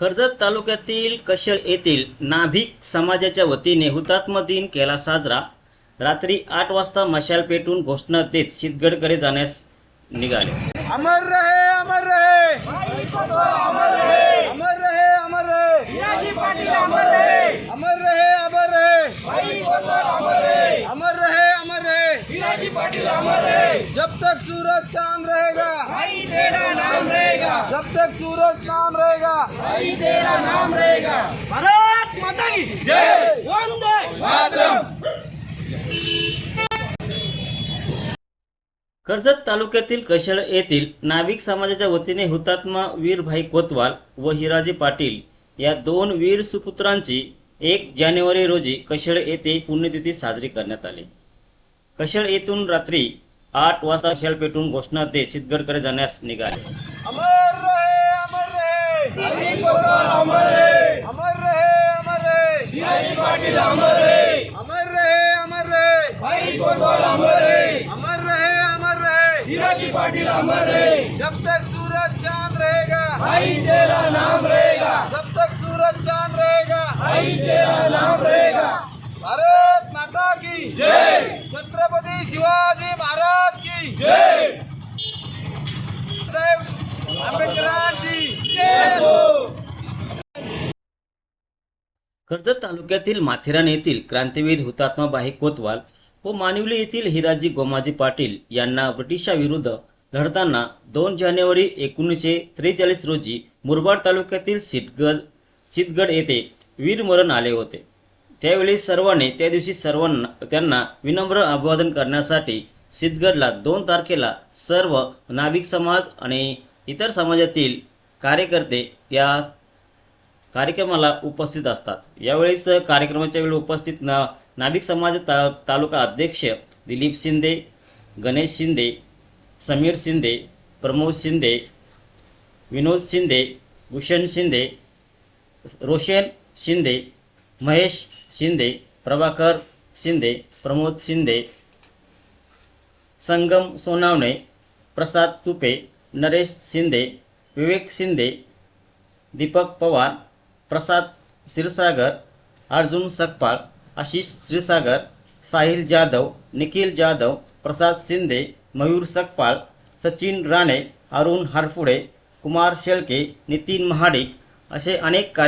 कर्जत तालुक्यातील कशळ येथील नाभिक समाजाच्या वतीने हुतात्मा दिन केला साजरा. रात्री आठ वाजता मशाल पेटून घोषणा देत शितगडकडे जाण्यास निघाले. अमर रहे अमर रहे अमर रहे. अमर रहे अमर रहे. अमर रहे अमर रहे. रहे जब तक सूरज चांद रहेगा तेरा नाम रहेगा. जब तक सूरज नाम रहेगा तेरा नाम रहेगा. भारत माता की जय. वंदे मातरम. कर्जत तालुक्यातील कशळ येथील नाविक समाजाच्या वतीने हुतात्मा वीरभाई कोतवाल व हिराजी पाटील या दोन वीर सुपुत्रांची एक जानेवारी रोजी कशळ येथे पुण्यतिथी साजरी करण्यात आली. कशल येथून रात्री आठ वाजता शेल पेटून घोषणा देत सिद्धगडकडे जाण्यास निघाले. जब तक सूरज चांद रहेगा नाम रहेगा. तक सूरज चांद रहेगा नाम भारत माता की जय छत्रपती शिवाजी महाराज की जय! साहेब आंबेडकरांची हो! कर्जत तालुक्यातील माथेरान येथील क्रांतीवीर हुतात्मा बाई कोतवाल व मानिवली येथील हिराजी गोमाजी पाटील यांना ब्रिटिशाविरुद्ध लढताना दोन जानेवारी एकोणीसशे त्रेचाळीस रोजी मुरबाड तालुक्यातील सिद्धगड सिद्धगड येथे वीरमरण आले होते. त्यावेळी सर्वांनी त्या दिवशी सर्वांना त्यांना विनम्र अभिवादन करण्यासाठी सिद्धगडला दोन तारखेला सर्व नाभिक समाज आणि इतर समाजातील कार्यकर्ते या कार्यक्रमाला उपस्थित असतात. यावेळेस कार्यक्रमाच्या वेळी उपस्थित ना नाभिक समाज ता तालुका अध्यक्ष दिलीप शिंदे गणेश शिंदे समीर शिंदे प्रमोद शिंदे विनोद शिंदे भूषण शिंदे रोशन शिंदे महेश शिंदे प्रभाकर शिंदे प्रमोद शिंदे संगम सोनावणे प्रसाद तुपे नरेश शिंदे विवेक शिंदे दीपक पवार प्रसाद क्षीरसागर अर्जुन सकपाळ आशिष क्षीरसागर साहिल जाधव निखिल जाधव प्रसाद शिंदे मयूर सकपाळ सचिन राणे अरुण हारफुडे कुमार शेळके नितीन महाडिक असे अनेक कार्य